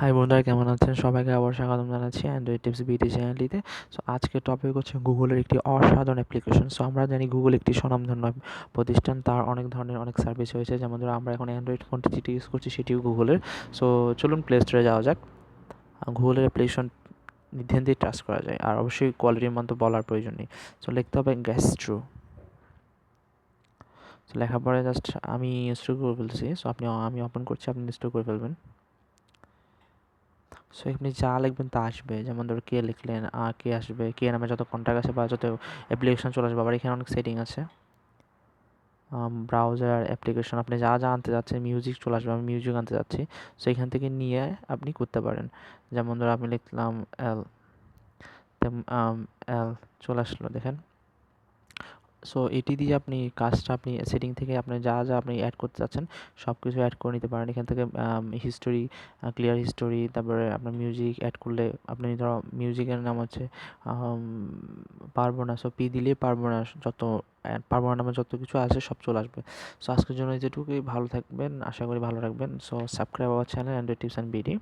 High বন্ধুরা, কেমন আছেন? সবাইকে আবার স্বাগতম জানাচ্ছি অ্যান্ড্রয়েড টিপস বিটি চ্যানেলটিতে সো আজকের টপিক হচ্ছে গুগলের একটি অসাধারণ অ্যাপ্লিকেশন সো আমরা জানি গুগল একটি স্বনামধন্য প্রতিষ্ঠান। তার অনেক ধরনের অনেক সার্ভিস হয়েছে যেমন ধরো, আমরা এখন অ্যান্ড্রয়েড ফোনটি যেটি ইউজ করছি, সেটিও গুগলের সো চলুন প্লে স্টোরে যাওয়া যাক। গুগলের অ্যাপ্লিকেশন নির্দ্বিধান্তে ট্রাস্ট করা যায়। আর অবশ্যই কোয়ালিটির মান তো বলার প্রয়োজন নেই। সো লিখতে হবে গ্যাস্ট্রো সো লেখার পরে জাস্ট আমি ইনস্টল করে ফেলছি। সো আপনি, আমি ওপেন করছি, আপনি ইনস্টল করে ফেলবেন। সো আপনি যা লিখবেন তা আসবে। যেমন ধরো কে লিখলেন কে আসবে, কে নামে যত কন্ট্যাক্ট আছে বা যত অ্যাপ্লিকেশন চলে আসবে, আবার এখানে অনেক সেটিং আছে। ব্রাউজার অ্যাপ্লিকেশন আপনি যা যা আনতে যাচ্ছেন মিউজিক চলে আসবে, আমি মিউজিক আনতে যাচ্ছি। সো এখান থেকে নিয়ে আপনি করতে পারেন। যেমন ধরো আমি লিখলাম এল এল চলে আসলো, দেখেন। সো এটি দিয়ে আপনি কাজটা আপনি সেটিং থেকে আপনি যা যা আপনি অ্যাড করতে চাচ্ছেন সব কিছু অ্যাড করে নিতে পারেন। এখান থেকে হিস্টোরি ক্লিয়ার হিস্টোরি তারপরে আপনার মিউজিক অ্যাড করলে আপনি ধরো মিউজিকের নাম হচ্ছে পারব না। সো পি দিলে পারব না, যত পারব না নামে যত কিছু আছে সব চলে আসবে। সো আজকের জন্য যেটুকুই। ভালো থাকবেন, আশা করি ভালো রাখবেন so subscribe our channel and tips and BD